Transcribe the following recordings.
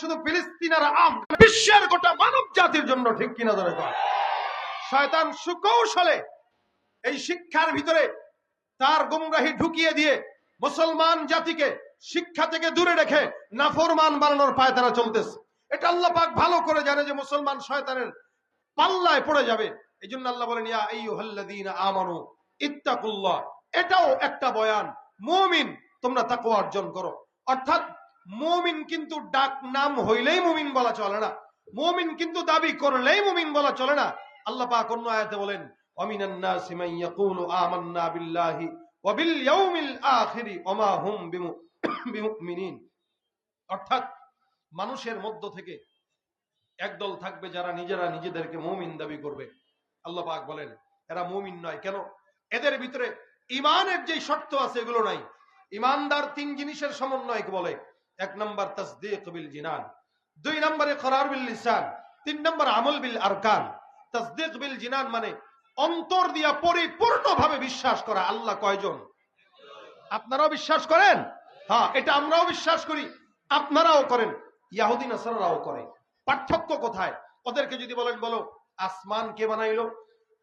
শুধু ফিলিস্তিন আর আম। বিশ্বের গোটা মানব জাতির জন্য ঠিক কিনা ধরে শয়তান সুকৌশলে এই শিক্ষার ভিতরে তার গুমরাহি ঢুকিয়ে দিয়ে মুসলমান জাতিকে শিক্ষা থেকে দূরে রেখে নাফরমান বানানোর পায় তারা চলতেছে। এটা আল্লাহ পাক ভালো করে জানে যে মুসলমান শয়তানের পাল্লায় পড়ে যাবে। এই জন্য আল্লাহ বলেন, ইয়া আইয়ুহাল্লাযীনা আমানু ইত্তাকুল্লাহ। এটাও একটা বয়ান। মুমিন, তোমরা তাকওয়া অর্জন করো। অর্থাৎ মুমিন কিন্তু ডাক নাম হইলেই মুমিন বলা চলে না। মুমিন কিন্তু দাবি করলেই মুমিন বলা চলে না। আল্লাহ পাক অন্য আয়াতে বলেন ওয়ামিনান নাসি মান ইয়াকুলু আমান্না বিল্লাহি ওয়া বিল ইয়াউমিল আখিরি ওয়া মা হুম বিমুমিনিন। অর্থাৎ মানুষের মধ্য থেকে একদল থাকবে যারা নিজেরা নিজেদেরকে মুমিন দাবি করবে। আল্লাহ পাক বলেন, এরা মুমিন নয়। কেন? এদের ভিতরে ইমানের যে শর্ত আছে এগুলো নাই। ইমানদার তিন জিনিসের সমন্বয়কে বলে। এক নম্বর তাসদিক বিল জিনান, দুই নম্বরে করার বিল লিসান, তিন নম্বর আমল বিল আরকান। তাসদিক বিল জিনান মানে অন্তর দিয়া পরিপূর্ণভাবে বিশ্বাস করা, আল্লাহ কয়জন? আপনারাও বিশ্বাস করেন? হ্যাঁ এটা আমরাও বিশ্বাস করি, আপনারাও করেন ইয়াহুদিন আসারাও করে। পার্থক্য কোথায়? ওদেরকে যদি বলেন, বলো, আসমান কে বানাইলো?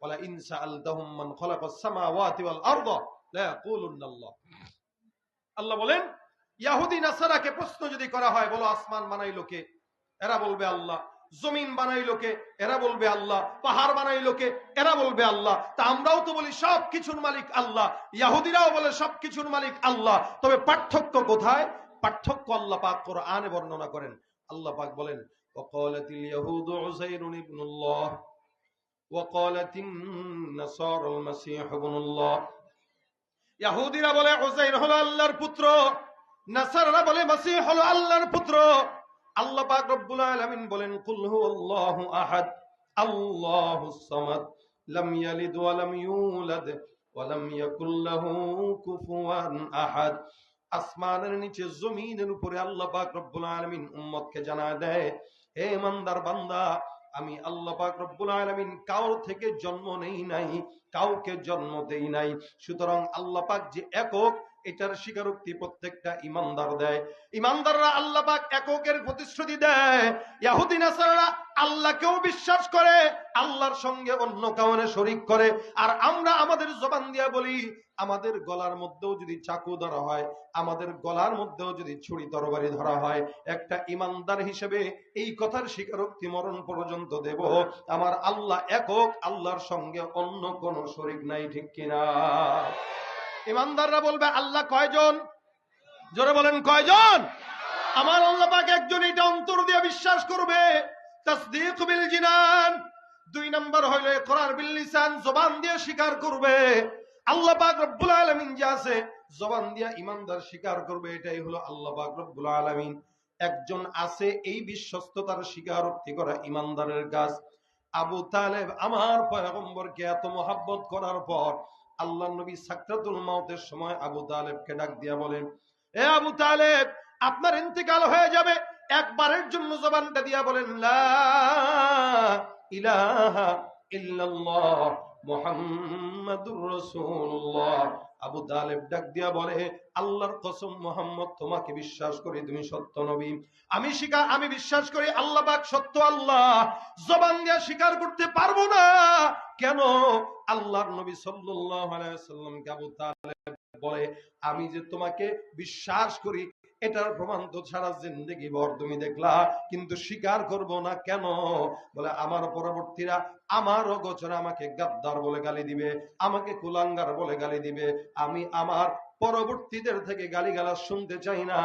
বলা ইনসা আলদাহুম মান খালাকাস সামাওয়াতি ওয়াল আরদ লা ইয়াকুলুন্না আল্লাহ আল্লাহ বলেন ইয়াহুদি নাসারাকে প্রশ্ন যদি করা হয় বলো আসমান বানাইলো কে এরা বলবে আল্লাহ জমিন বানাইলো কে এরা বলবে আল্লাহ পাহাড় বানাইলো কে এরা বলবে আল্লাহ তা আমরাও তো বলি সব কিছুর মালিক আল্লাহ ইয়াহুদিরাও বলে সব কিছুর মালিক আল্লাহ তবে পার্থক্য কোথায় পার্থক্য আল্লাহ পাক কোরআনে বর্ণনা করেন আল্লাহ পাক বলেন وقالت اليهود عزير ابن الله وقالت النصارى المسيح ابن الله ইয়াহুদিরা বলে উজাইর হলো আল্লাহর পুত্র নাসাররা বলে, মাসিহ হলো আল্লাহর পুত্র। আল্লাহ পাক রব্বুল আলামিন বলেন, কুল আহাদ সামাদ, লাম ইয়ালিদ ওয়া লাম ইউলাদ ওয়া লাম ইয়াকুল লাহু কুফুয়ান আহাদ। আসমানের নিচে, জমিনের উপরে আল্লাহ পাক রব্বুল আলামিন উম্মতকে জানায় দেয়, হে ইমানদার বান্দা, আমি আল্লাহ পাক রব্বুল আলামিন কাউ থেকে জন্ম নেই নাই, কাউকে জন্ম দেই নাই। সুতরাং আল্লাহ পাক যে একক এটার স্বীকারোক্তি প্রত্যেকটা ইমানদার দেয়। ইমানদাররা আল্লাহ পাক এককের প্রতিশ্রুতি দেয়। ইয়াহুদি নাসারারা আল্লাহকেও বিশ্বাস করে, আল্লাহর সঙ্গে অন্য কাউনে শরিক করে। আর আমরা আমাদের জবান দিয়া বলি, আমাদের গলার মধ্যেও যদি চাকু ধরা হয়, আমাদের গলার মধ্যেও যদি ছুরি তরবারি ধরা হয়, একটা ইমানদার হিসেবে এই কথার স্বীকারোক্তি মরণ পর্যন্ত দেব। আমার আল্লাহ একক, আল্লাহর সঙ্গে অন্য কোন শরিক নাই, ঠিক কিনা? ইমানদাররা বলবে, আল্লাহ কয়জন? জোরে বলেন, কয়জন? আমার আল্লাহ পাক একজন, এটা অন্তর দিয়ে বিশ্বাস করবে। তাসদীক বিল জিনান। দুই নাম্বার হইল ইকরার বিল লিসান, জবান দিয়ে স্বীকার করবে। আল্লাহ পাক রব্বুল আলামিন যে আছে, জবান দিয়ে ইমানদার স্বীকার করবে, এটাই হলো আল্লাহ পাক রব্বুল আলামিন। একজন আছে এই বিশ্বস্ততার স্বীকারোক্তি করা ইমানদারের কাজ। আবু তালেব, আমার পয়গম্বরকে এত মহাব্বত করার পর আল্লাহ নবী সাকরাতুল মাউতের সময় আবু তালেবকে ডাক দিয়া বলেন, এ আবু তালেব, আপনার ইন্তেকাল হয়ে যাবে। একবারের জন্য জবানটা দিয়া বলেন, লা ইলাহা ইল্লাল্লাহ, মুহাম্মাদুর রাসূলুল্লাহ। আবু তালেব ডাক দিয়া বলে আল্লাহর কসম মোহাম্মদ, তোমাকে বিশ্বাস করি, তুমি সত্য নবী। আমি স্বীকার আমি বিশ্বাস করি আল্লাহ পাক সত্য আল্লাহ। জবান দিয়া স্বীকার করতে পারব না। কেন? আল্লাহর নবী সাল্লাল্লাহু আলাইহি সাল্লামকে আবু তালেব বলে, আমি যে তোমাকে বিশ্বাস করি এটার প্রমাণ তো সারা জিন্দগি ভর তুমি দেখলা, কিন্তু স্বীকার করব না কেন? বলে, আমার পরবর্তীরা আমারও গোচরে আমাকে গাদ্দার বলে গালি দিবে, আমাকে কুলাঙ্গার বলে গালি দিবে, আমি আমার পরবর্তীদের থেকে গালিগালাজ শুনতে চাই না।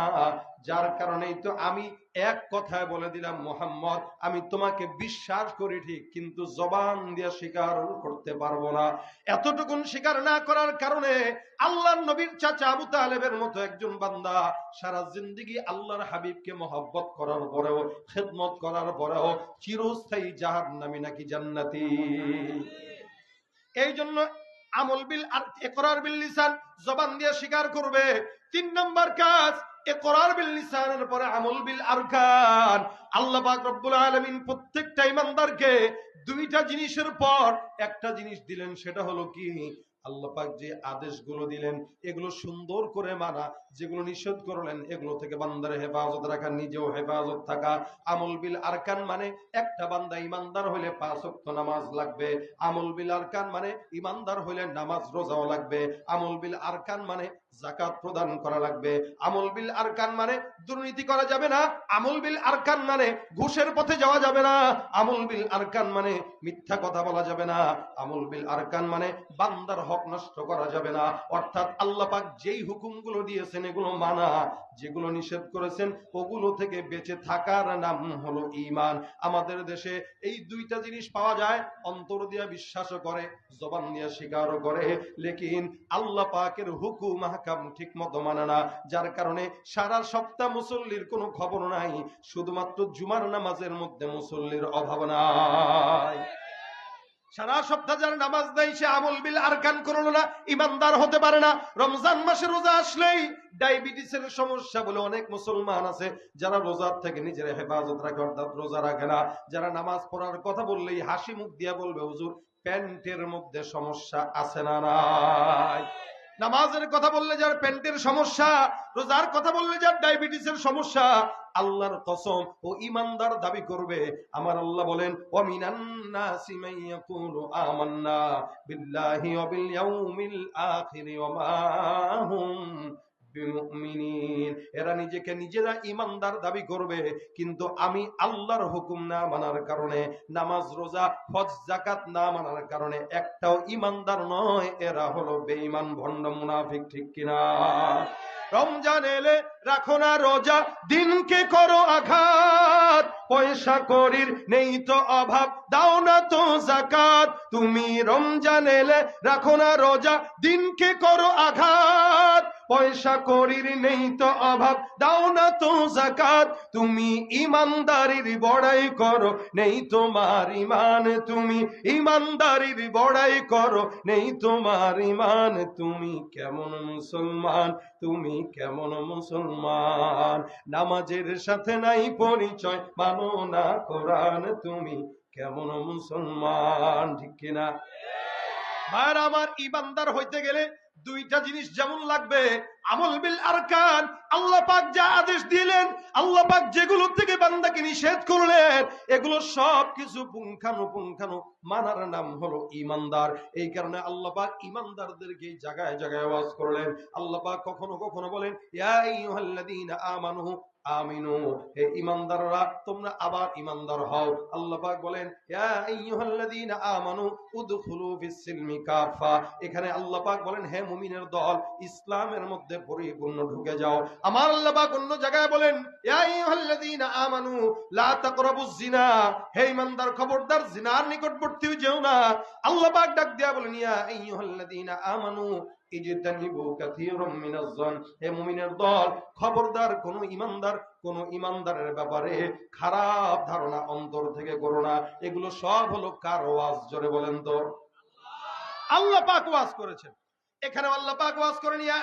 যার কারণেই তো আমি এক কথায় বলে দিলাম, মোহাম্মদ, আমি তোমাকে বিশ্বাস করি ঠিক, কিন্তু জবান দিয়ে স্বীকার করতে পারব না। এতটুকুন স্বীকার না করার কারণে আল্লাহ নবীর চাচা আবু তালেবের মতো একজন বান্দা সারা জিন্দগি আল্লাহর হাবিবকে মহব্বত করার পরেও, খেদমত করার পরেও চিরস্থায়ী জাহার নামি নাকি জান্নাতি? এই জন্য আমল বিল একরার বিল লিসান জবান দিয়ে স্বীকার করবে। তিন নম্বর কাজ একরার বিল লিসানের পরে আমল বিল আরকান। আল্লাহ পাক রব্বুল আলামিন প্রত্যেকটা ইমানদারকে দুইটা জিনিসের পর একটা জিনিস দিলেন, সেটা হলো কি? আল্লাহ পাক যে আদেশগুলো দিলেন, এগুলো সুন্দর করে মানা, যেগুলো নিষেধ করলেন, এগুলো থেকে বান্দার হেফাজত রাখা, নিজেও হেফাজত থাকা। আমল বিল আরকান মানে একটা বান্দা ইমানদার হইলে পাঁচ ওয়াক্ত নামাজ লাগবে। আমল বিল আরকান মানে ইমানদার হইলে নামাজ রোজাও লাগবে। আমল বিল আরকান মানে জাকাত প্রদান করা লাগবে। আমল বিল আরকান মানে দুর্নীতি করা যাবে না, আমল বিল আরকান মানে ঘুষের পথে যাওয়া যাবে না, আমল বিল আরকান মানে মিথ্যা কথা বলা যাবে না, আমল বিল আরকান মানে বান্দার হক নষ্ট করা যাবে না। অর্থাৎ আল্লাহ পাক যেই হুকুমগুলো দিয়েছেন এগুলো মানা, যেগুলো নিষেধ করেছেন ওগুলো থেকে বেঁচে থাকার নাম হলো ইমান আমাদের দেশে এই দুইটা জিনিস পাওয়া যায়, অন্তর দিয়া বিশ্বাসও করে, জবান দিয়া স্বীকারও করে, লেকিন আল্লাহ পাকের হুকুম হাকাম ঠিক মতো মানে না। যার কারণে সারা সপ্তাহ মুসল্লির কোনো খবর নাই। শুধুমাত্র জুমার নামাজের মধ্যে মুসল্লির অভাব নাই। সারা সপ্তাহ যার নামাজ দেয় সে আমল বিল আরকান করল না, ইমানদার হতে পারে না। রমজান মাসে রোজা আসলেই ডায়াবেটিসের সমস্যা বলে অনেক মুসলমান আছে, যারা রোজার থেকে নিজের হেফাজত রাখে, অর্থাৎ রোজা রাখে না। যারা নামাজ পড়ার কথা বললেই হাসি মুখ দিয়া বলবে, হুজুর, প্যান্টের মধ্যে সমস্যা আছে না নাই? নামাজের কথা বললে যার প্যান্টের সমস্যা, রোজার কথা বললে যার ডায়াবেটিসের সমস্যা, আল্লাহর কসম ও ইমানদার দাবি করবে। আমার আল্লাহ বলেন, ওয়ামিনান নাসি মান ইয়াকুলু আমান্না এরা নিজেকে নিজেরা ইমানদার দাবি করবে, কিন্তু আমি আল্লাহর হুকুম না মানার কারণে, নামাজ, রোজা, হজ জাকাত না মানার কারণে একটাও ইমানদার নয়, এরা হলো বেঈমান, ভণ্ড মুনাফিক, ঠিক কিনা? রমজান এলে রাখো না রোজা, দিনকে করো আঘাত। পয়সা করির নেই তো অভাব, দাও না তো জাকাত তুমি রমজান এলে রাখো না রোজা, দিনকে করো আঘাত। পয়সা করির নেই তো অভাব। দাও না তো জাকাত। তুমি ইমানদারির বড়াই করো। নেই তোমার ইমান তুমি ইমানদারির বড়াই করো। নেই তোমার ইমান তুমি কেমন মুসলমান? তুমি কেমন মুসলমান? নামাজের সাথে নাই পরিচয়। মানো না কোরআন তুমি কেমন মুসলমান? ঠিক কিনা? ভাইরা আমার ইমানদার হইতে গেলে দুইটা জিনিস যেমন লাগবে, আমল বিল আরকান, আল্লাহ পাক যা আদেশ দিলেন, আল্লাহ পাক যেগুলো থেকে বান্দাকে নিষেধ করলেন, এগুলো সব কিছু পুঙ্খানু পুঙ্খানু মানার নাম হলো ইমানদার এই কারণে আল্লাহ পাক ইমানদারদেরকে জায়গায় জায়গায় আওয়াজ করলেন। আল্লাহ পাক কখনো কখনো বলেন আমানু, আমিনু, হে ইমানদাররা তোমরা আবার ইমানদার হও। আল্লাহ পাক বলেন, ইয়া আইয়ুহাল্লাযীনা আমানু, উদখুলু ফিস-সিলমি কাফা এখানে আল্লাহ পাক বলেন, হে মুমিনের দল ইসলামের মধ্যে পরিপূর্ণ ঢুকে যাও। আমার আল্লাহ অন্য জায়গায় বলেন আমানু, লা হে ইমানদার, খবরদার জিনার যেও না। আল্লাহ ডাক দিয়া বলেন, ইয়া আমানু দল, খবরদার, কোন ইমানদার, কোন ইমানদারের ব্যাপারে খারাপ ধারণা অন্তর থেকে করো না। এগুলো সব হলো কার ওয়াজ? জোরে বলেন তো। আল্লাহ পাক ওয়াজ করেছেন। এখানে আল্লাহ পাক ওয়াজ করেন ইয়া